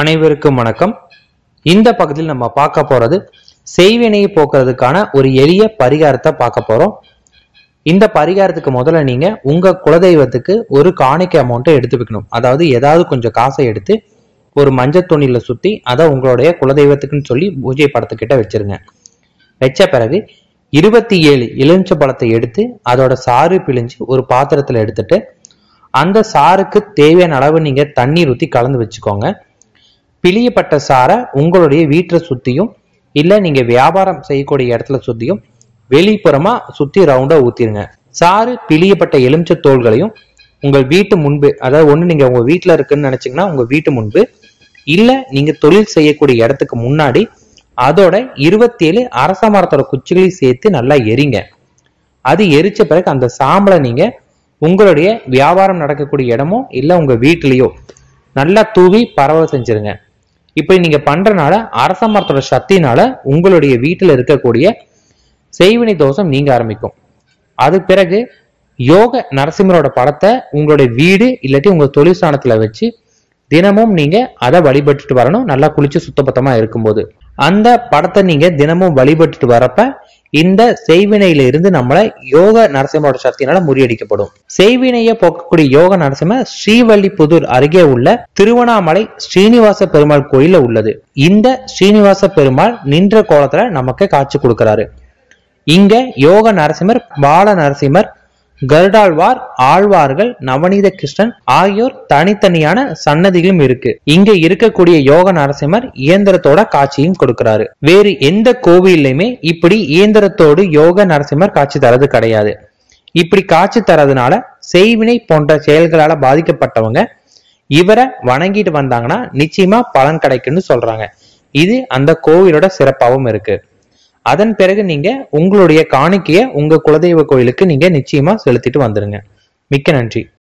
அனைவருக்கும் வணக்கம். இந்த பகுதியில் நம்ம பார்க்க போறது செய்வினையை போக்குறதுக்கான ஒரு எளிய பரிகாரத்தை பார்க்க போறோம். இந்த பரிகாரத்துக்கு முதல்ல நீங்க உங்க குலதெய்வத்துக்கு ஒரு காணிக்கை அமௌண்ட்டை எடுத்து வைக்கணும். அதாவது ஏதாவது கொஞ்சம் காசை எடுத்து ஒரு மஞ்சள் துணியில சுத்தி அதை உங்களுடைய குலதெய்வத்துக்குன்னு சொல்லி பூஜை படத்துக்கிட்ட வச்சிருங்க. வச்ச பிறகு இருபத்தி ஏழு எலுமிச்ச பழத்தை எடுத்து அதோட சாறு பிழிஞ்சு ஒரு பாத்திரத்துல எடுத்துட்டு அந்த சாருக்கு தேவையான அளவு நீங்க தண்ணீர் ஊற்றி கலந்து வச்சுக்கோங்க. பிழியப்பட்ட சாரை உங்களுடைய வீட்டை சுற்றியும் இல்லை நீங்கள் வியாபாரம் செய்யக்கூடிய இடத்துல சுற்றியும் வெளிப்புறமாக சுற்றி ரவுண்டாக ஊற்றிடுங்க சாறு பிழியப்பட்ட எலுமிச்சை தோள்களையும் உங்கள் வீட்டு முன்பு அதாவது ஒன்று நீங்கள் உங்கள் வீட்டில் இருக்குன்னு நினச்சிங்கன்னா உங்கள் வீட்டு முன்பு இல்லை நீங்கள் தொழில் செய்யக்கூடிய இடத்துக்கு முன்னாடி அதோட இருபத்தி ஏழு அரச மரத்தோட குச்சிகளையும் சேர்த்து நல்லா எரிங்க. அது எரிச்ச பிறகு அந்த சாம்பலை நீங்க உங்களுடைய வியாபாரம் நடக்கக்கூடிய இடமோ இல்லை உங்க வீட்லேயோ நல்லா தூவி பரவ செஞ்சிருங்க. இப்படி நீங்க பண்றனால அரச மரத்தோட சக்தினால உங்களுடைய வீட்டில் இருக்கக்கூடிய செய்வினை தோஷம் நீங்க ஆரம்பிக்கும். அது பிறகு யோக நரசிம்மரோட படத்தை உங்களுடைய வீடு இல்லாட்டி உங்க தொழில் வச்சு தினமும் நீங்க அதை வழிபட்டுட்டு வரணும். நல்லா குளிச்சு சுத்தபத்தமா இருக்கும்போது. அந்த படத்தை நீங்க தினமும் வழிபட்டுட்டு வரப்ப இந்த செய்வினையிலிருந்து நம்மளை யோக நரசிம்மோட சக்தியினால முறியடிக்கப்படும். செய்வினையை போக்கக்கூடிய யோக நரசிம்ம ஸ்ரீவல்லிபுதூர் அருகே உள்ள திருவண்ணாமலை ஸ்ரீனிவாச பெருமாள் கோயில உள்ளது. இந்த ஸ்ரீனிவாச பெருமாள் நின்ற கோலத்துல நமக்கு காட்சி கொடுக்கிறாரு. இங்க யோக நரசிம்மர் பால நரசிம்மர் கருடாழ்வார் ஆழ்வார்கள் நவநீத கிருஷ்ணன் ஆகியோர் தனித்தனியான சன்னதிகளும் இருக்கு. இங்க இருக்கக்கூடிய யோக நரசிம்மர் இயந்திரத்தோட காட்சியும் கொடுக்கிறாரு. வேறு எந்த கோவில்லையுமே இப்படி இயந்திரத்தோடு யோக நரசிம்மர் காட்சி தரது கிடையாது. இப்படி காட்சி தரதுனால செய்வினை போன்ற செயல்களால பாதிக்கப்பட்டவங்க இவரை வணங்கிட்டு வந்தாங்கன்னா நிச்சயமா பலன் கிடைக்கும்னு சொல்றாங்க. இது அந்த கோவிலோட சிறப்பாகவும் இருக்கு. அதன் பிறகு நீங்க உங்களுடைய காணிக்கைய உங்க குலதெய்வ கோயிலுக்கு நீங்க நிச்சயமா செலுத்திட்டு வந்துருங்க. மிக்க நன்றி.